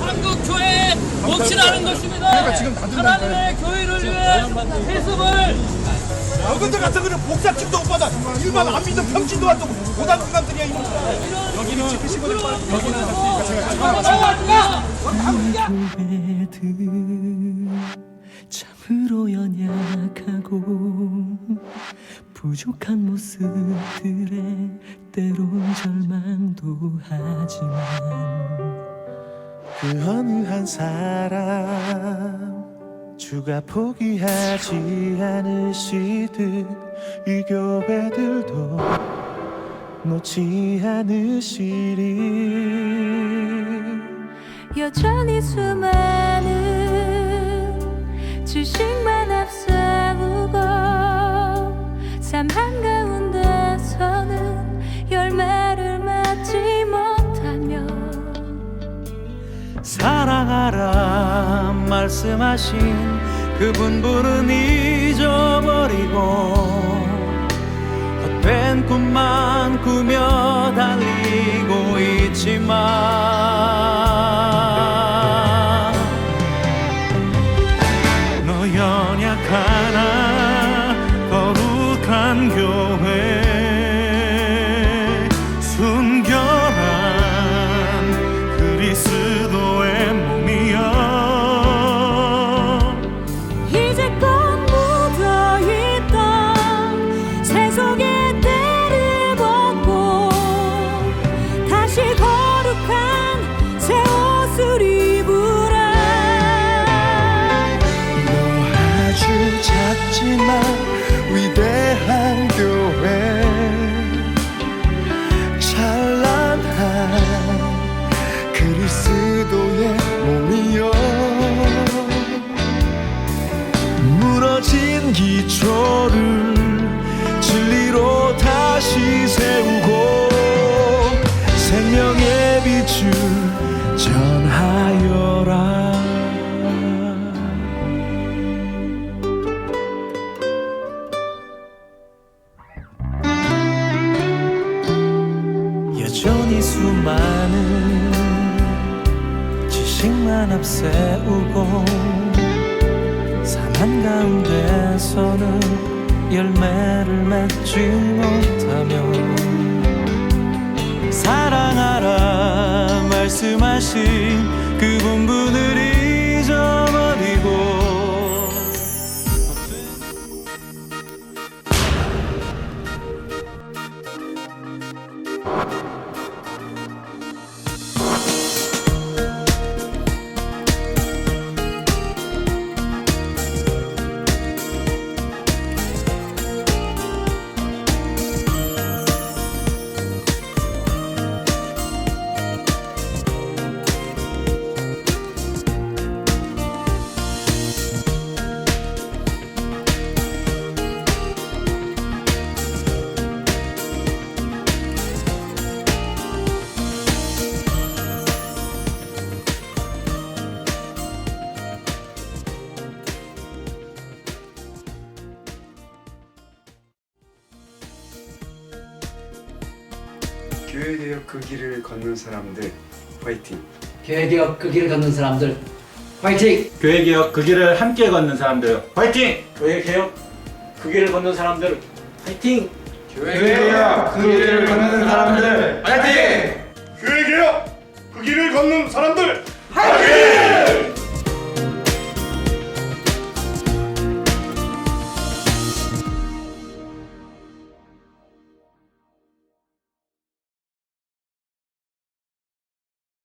한국 교회 몫이라는 것입니다. 하나님의 교회를 위해 해습을 너희들 같은 거는 복사팀도 못 받아. 일반 안 믿는 평신도 안 되고 고단 인간들이야 이거 후배들 참으로 연약하고 부족한 모습들에 때론 절망도 하지만 그 어느 한 사람 주가 포기하지 않으시듯 이 교회들도 놓지 않으시리. 여전히 수많은 지식만 앞세우고 삶 한가운데서는 열매를 맺지 못하며 사랑하라 말씀하신 그 분부는 잊어버리고 헛된 꿈만 꾸며 달리고 있지만 너 연약하나 거룩한 교 무너진 기초를 진리로 다시 세우고 생명의 빛을 전하여라. 여전히 수많은 지식만 앞세우고 삶 한가운데서는 열매를 맺지 못하며 교회개혁 그 길을 걷는 사람들 화이팅 개혁 그 길을 걷는 사람들 화이팅! 교회 개혁 그 길을 함께 걷는 사람들 화이팅! 교회 개혁 그 길을 걷는 사람들 화이팅! 교회 개혁 그 길을 걷는 사람들 화이팅 교회 개혁 그 길을 걷는 사람들